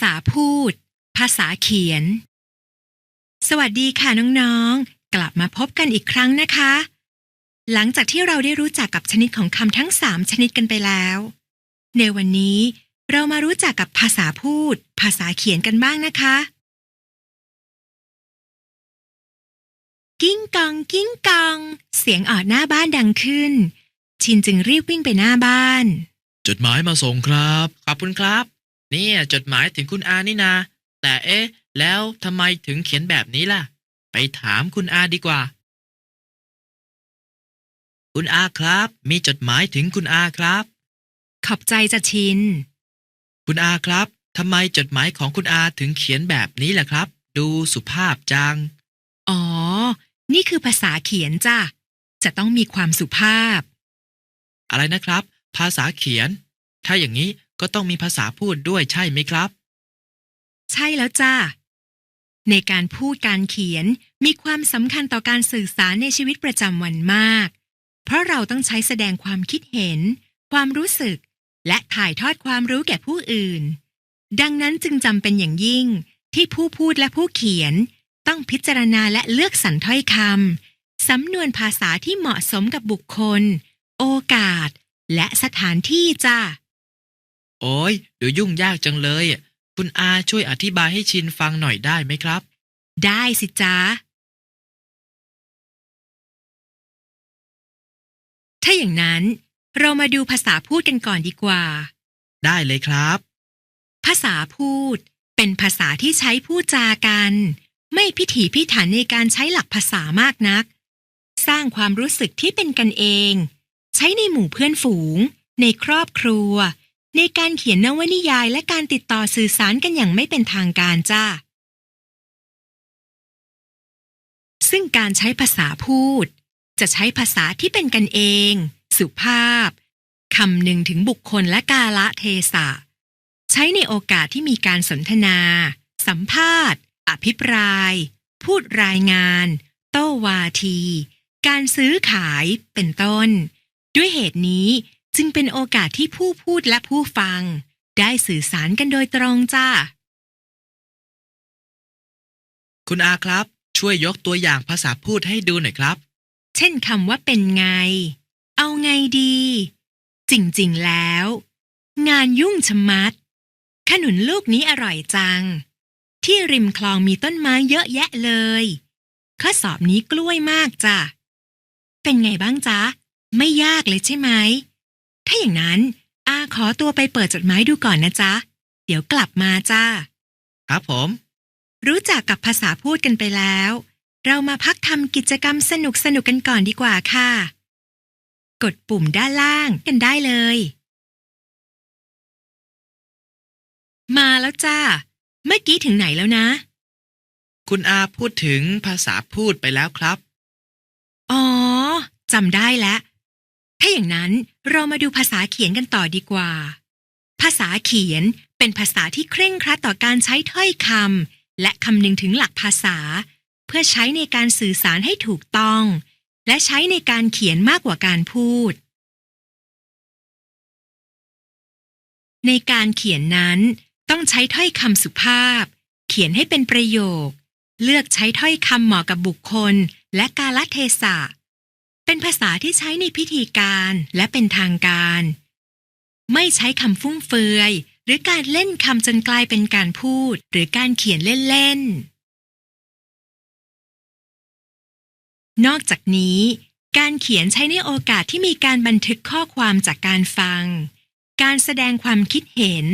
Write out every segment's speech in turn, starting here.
ษาพูด ภาษาเขียน สวัสดีค่ะน้องๆ กลับมาพบกันอีกครั้งนะคะ หลังจากที่เราได้รู้จักกับชนิดของคำทั้งสามชนิดกันไปแล้ว ในวันนี้เรามารู้จักกับภาษาพูด ภาษาเขียนกันบ้างนะคะ กิ้งกอง กิ้งกอง เสียงออดหน้าบ้านดังขึ้น ชินจึงรีบวิ่งไปหน้าบ้าน จดหมายมาส่งครับ ขอบคุณครับ เนี่ยจดหมายถึงคุณอานี่นา แต่เอ๊ะ แล้วทำไมถึงเขียนแบบนี้ล่ะ ไปถามคุณอาดีกว่า คุณอาครับ มีจดหมายถึงคุณอาครับ ขอบใจจะชิน คุณอาครับทำไมจดหมายของคุณอาถึงเขียนแบบนี้ล่ะครับ ดูสุภาพจัง อ๋อ นี่คือภาษาเขียนจ้ะ จะต้องมีความสุภาพ อะไรนะครับ ภาษาเขียน ถ้าอย่างนี้ ก็ต้องมีภาษาพูดด้วยใช่ไหมครับ ใช่แล้วจ้าในการพูดการเขียนมีความสำคัญต่อการสื่อสารในชีวิตประจำวันมาก เพราะเราต้องใช้แสดงความคิดเห็น ความรู้สึก และถ่ายทอดความรู้แก่ผู้อื่น ดังนั้นจึงจำเป็นอย่างยิ่งที่ผู้พูดและผู้เขียน ต้องพิจารณาและเลือกสรรถ้อยคำสำนวนภาษาที่เหมาะสมกับบุคคล โอกาส และสถานที่จ้า โอ้ยดูยุ่งยากจังเลย คุณอาช่วยอธิบายให้ชินฟังหน่อยได้ไหมครับ ได้สิจ้าถ้าอย่างนั้นเรามาดูภาษาพูดกันก่อนดีกว่า ได้เลยครับ ภาษาพูด เป็นภาษาที่ใช้พูดจากัน ไม่พิถีพิถันในการใช้หลักภาษามากนัก สร้างความรู้สึกที่เป็นกันเอง ใช้ในหมู่เพื่อนฝูง ในครอบครัว ในการเขียนนวนิยายและการติดต่อสื่อสารกันอย่างไม่เป็นทางการจ้า ซึ่งการใช้ภาษาพูด จะใช้ภาษาที่เป็นกันเอง สุภาพคำหนึ่งถึงบุคคลและกาละเทศะ ใช้ในโอกาสที่มีการสนทนา สัมภาษณ์ อภิปราย พูดรายงาน โต้วาที การซื้อขายเป็นต้น ด้วยเหตุนี้ จึงเป็นโอกาสที่ผู้พูดและผู้ฟัง ได้สื่อสารกันโดยตรงจ้า คุณอาครับ ช่วยยกตัวอย่างภาษาพูดให้ดูหน่อยครับ เช่นคำว่าเป็นไง เอาไงดี จริงๆแล้ว งานยุ่งชะมัด ขนุนลูกนี้อร่อยจัง ที่ริมคลองมีต้นไม้เยอะแยะเลย ข้อสอบนี้กล้วยมากจ้ะ เป็นไงบ้างจ๊ะ ไม่ยากเลยใช่ไหม ถ้าอย่างนั้นอาขอตัวไปเปิดจดหมายดูก่อนนะจ๊ะ เดี๋ยวกลับมาจ้า ครับผม รู้จักกับภาษาพูดกันไปแล้ว เรามาพักทำกิจกรรมสนุกสนุกๆกันก่อนดีกว่าค่ะ กดปุ่มด้านล่างกันได้เลย มาแล้วจ้า เมื่อกี้ถึงไหนแล้วนะ คุณอาพูดถึงภาษาพูดไปแล้วครับ อ๋อจำได้แล้วถ้า อย่างนั้นเรามาดูภาษาเขียนกันต่อดีกว่า ภาษาเขียนเป็นภาษาที่เคร่งครัดต่อการใช้ถ้อยคำและคำนึงถึงหลักภาษา เพื่อใช้ในการสื่อสารให้ถูกต้อง และใช้ในการเขียนมากกว่าการพูด ในการเขียนนั้น ต้องใช้ถ้อยคำสุภาพ เขียนให้เป็นประโยค เลือกใช้ถ้อยคำเหมาะกับบุคคล และกาลเทศะ เป็นภาษาที่ใช้ในพิธีการและเป็นทางการ ไม่ใช้คำฟุ่มเฟือย หรือการเล่นคำจนกลายเป็นการพูด หรือการเขียนเล่นๆ นอกจากนี้ การเขียนใช้ในโอกาสที่มีการบันทึกข้อความจากการฟัง การแสดงความคิดเห็น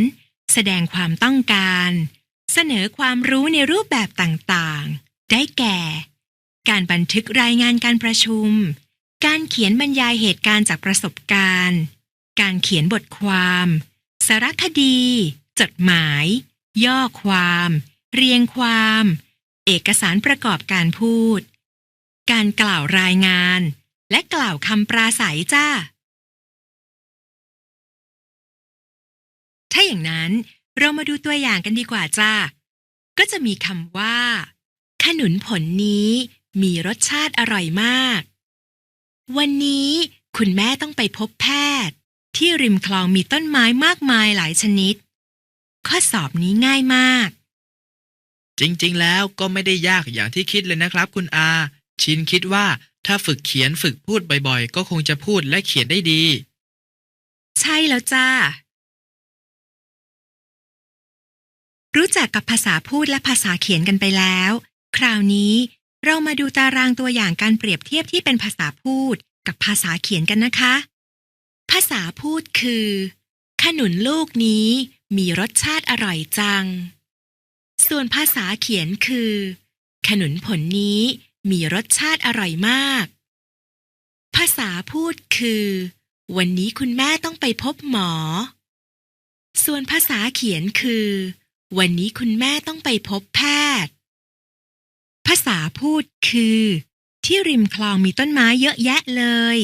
แสดงความต้องการ เสนอความรู้ในรูปแบบต่างๆ ได้แก่ การบันทึกรายงานการประชุม การเขียนบรรยายเหตุการณ์จากประสบการณ์ การเขียนบทความ สารคดี จดหมาย ย่อความ เรียงความ เอกสารประกอบการพูด การกล่าวรายงาน และกล่าวคำปราศัยจ้า ถ้าอย่างนั้นเรามาดูตัวอย่างกันดีกว่าจ้า ก็จะมีคำว่า ขนุนผลนี้มีรสชาติอร่อยมาก วันนี้คุณแม่ต้องไปพบแพทย์ ที่ริมคลองมีต้นไม้มากมายหลายชนิด ข้อสอบนี้ง่ายมาก จริงๆ แล้วก็ไม่ได้ยากอย่างที่คิดเลยนะครับ คุณอา ชินคิดว่าถ้าฝึกเขียนฝึกพูดบ่อยๆ ก็คงจะพูดและเขียนได้ดี ใช่แล้วจ้า รู้จักกับภาษาพูดและภาษาเขียนกันไปแล้ว คราวนี้ เรามาดูตารางตัวอย่างการเปรียบเทียบที่เป็นภาษาพูดกับภาษาเขียนกันนะคะ ภาษาพูดคือ ขนุนลูกนี้มีรสชาติอร่อยจัง ส่วนภาษาเขียนคือ ขนุนผลนี้มีรสชาติอร่อยมาก ภาษาพูดคือ วันนี้คุณแม่ต้องไปพบหมอ ส่วนภาษาเขียนคือ วันนี้คุณแม่ต้องไปพบแพทย์ ภาษาพูดคือ ที่ริมคลองมีต้นไม้เยอะแยะเลย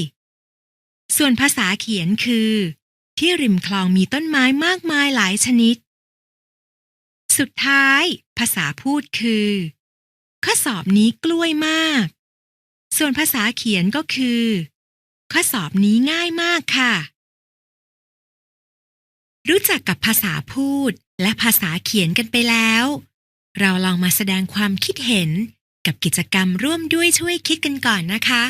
ส่วนภาษาเขียนคือ ที่ริมคลองมีต้นไม้มากมายหลายชนิด สุดท้าย ภาษาพูดคือ ข้อสอบนี้กล้วยมาก ส่วนภาษาเขียนก็คือ ข้อสอบนี้ง่ายมากค่ะ รู้จักกับภาษาพูดและภาษาเขียนกันไปแล้ว เราลองมาแสดงความคิดเห็นกับกิจกรรมร่วมด้วยช่วยคิดกันก่อนนะคะ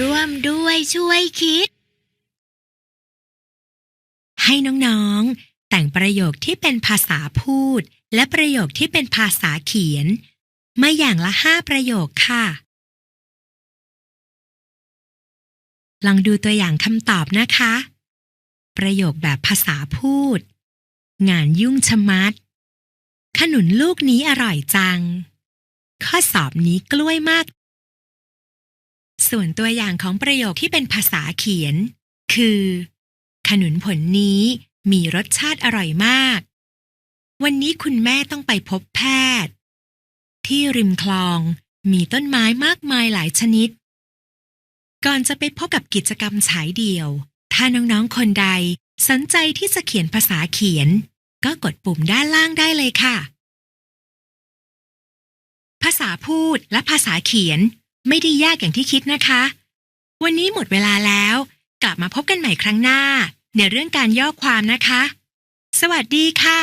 ร่วมด้วยช่วยคิด ให้น้องๆ แต่งประโยคที่เป็นภาษาพูด และประโยคที่เป็นภาษาเขียน มาอย่างละห้าประโยคค่ะ ลองดูตัวอย่างคำตอบนะคะ ประโยคแบบภาษาพูด งานยุ่งชะมัด ขนุนลูกนี้อร่อยจัง ข้อสอบนี้กล้วยมาก ส่วนตัวอย่างของประโยคที่เป็นภาษาเขียน คือ ขนุนผลนี้มีรสชาติอร่อยมาก วันนี้คุณแม่ต้องไปพบแพทย์ ที่ริมคลองมีต้นไม้มากมายหลายชนิด ก่อนจะไปพบกับกิจกรรมฉายเดี่ยว ถ้าน้องๆ คนใดสนใจที่จะเขียนภาษาเขียน ก็กดปุ่มด้านล่างได้เลยค่ะ ภาษาพูดและภาษาเขียนไม่ได้ยากอย่างที่คิดนะคะ วันนี้หมดเวลาแล้ว กลับมาพบกันใหม่ครั้งหน้า ในเรื่องการย่อความนะคะ สวัสดีค่ะ